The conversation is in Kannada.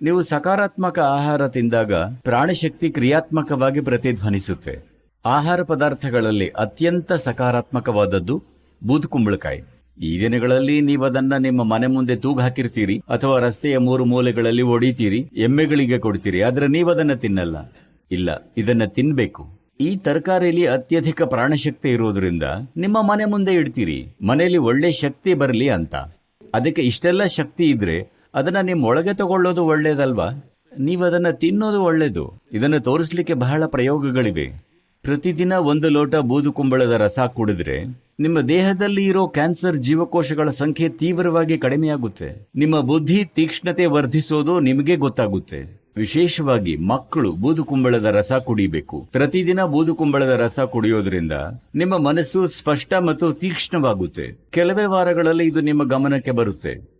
ನೀವು ಸಕಾರಾತ್ಮಕ ಆಹಾರ ತಿಂದಾಗ ಪ್ರಾಣಶಕ್ತಿ ಕ್ರಿಯಾತ್ಮಕವಾಗಿ ಪ್ರತಿಧ್ವನಿಸುತ್ತೆ. ಆಹಾರ ಪದಾರ್ಥಗಳಲ್ಲಿ ಅತ್ಯಂತ ಸಕಾರಾತ್ಮಕವಾದದ್ದು ಬೂದುಕುಂಬಳಕಾಯಿ. ಈ ದಿನಗಳಲ್ಲಿ ನೀವು ಅದನ್ನ ನಿಮ್ಮ ಮನೆ ಮುಂದೆ ತೂಗು ಹಾಕಿರ್ತೀರಿ ಅಥವಾ ರಸ್ತೆಯ ಮೂರು ಮೂಲೆಗಳಲ್ಲಿ ಒಡಿತೀರಿ ಎಮ್ಮೆಗಳಿಗೆ ಕೊಡ್ತೀರಿ, ಆದ್ರೆ ನೀವು ಅದನ್ನ ತಿನ್ನಲ್ಲ. ಇಲ್ಲ, ಇದನ್ನ ತಿನ್ಬೇಕು. ಈ ತರಕಾರಿಯಲ್ಲಿ ಅತ್ಯಧಿಕ ಪ್ರಾಣಶಕ್ತಿ ಇರುವುದರಿಂದ ನಿಮ್ಮ ಮನೆ ಮುಂದೆ ಇಡ್ತೀರಿ, ಮನೆಯಲ್ಲಿ ಒಳ್ಳೆ ಶಕ್ತಿ ಬರಲಿ ಅಂತ. ಅದಕ್ಕೆ ಇಷ್ಟೆಲ್ಲ ಶಕ್ತಿ ಇದ್ರೆ ಅದನ್ನ ನಿಮ್ಮ ಒಳಗೆ ತಗೊಳ್ಳೋದು ಒಳ್ಳೆಯದಲ್ವಾ ನೀವು ಅದನ್ನು ತಿನ್ನೋದು ಒಳ್ಳೆಯದು ಇದನ್ನು ತೋರಿಸಲಿಕ್ಕೆ ಬಹಳ ಪ್ರಯೋಗಗಳಿವೆ. ಪ್ರತಿದಿನ ಒಂದು ಲೋಟ ಬೂದುಕುಂಬಳದ ರಸ ಕುಡಿದ್ರೆ ನಿಮ್ಮ ದೇಹದಲ್ಲಿ ಇರೋ ಕ್ಯಾನ್ಸರ್ ಜೀವಕೋಶಗಳ ಸಂಖ್ಯೆ ತೀವ್ರವಾಗಿ ಕಡಿಮೆಯಾಗುತ್ತೆ. ನಿಮ್ಮ ಬುದ್ಧಿ ತೀಕ್ಷ್ಣತೆ ವರ್ಧಿಸೋದು ನಿಮಗೆ ಗೊತ್ತಾಗುತ್ತೆ. ವಿಶೇಷವಾಗಿ ಮಕ್ಕಳು ಬೂದುಕುಂಬಳದ ರಸ ಕುಡಿಬೇಕು. ಪ್ರತಿದಿನ ಬೂದುಕುಂಬಳದ ರಸ ಕುಡಿಯೋದ್ರಿಂದ ನಿಮ್ಮ ಮನಸ್ಸು ಸ್ಪಷ್ಟ ಮತ್ತು ತೀಕ್ಷ್ಣವಾಗುತ್ತೆ. ಕೆಲವೇ ವಾರಗಳಲ್ಲಿ ಇದು ನಿಮ್ಮ ಗಮನಕ್ಕೆ ಬರುತ್ತೆ.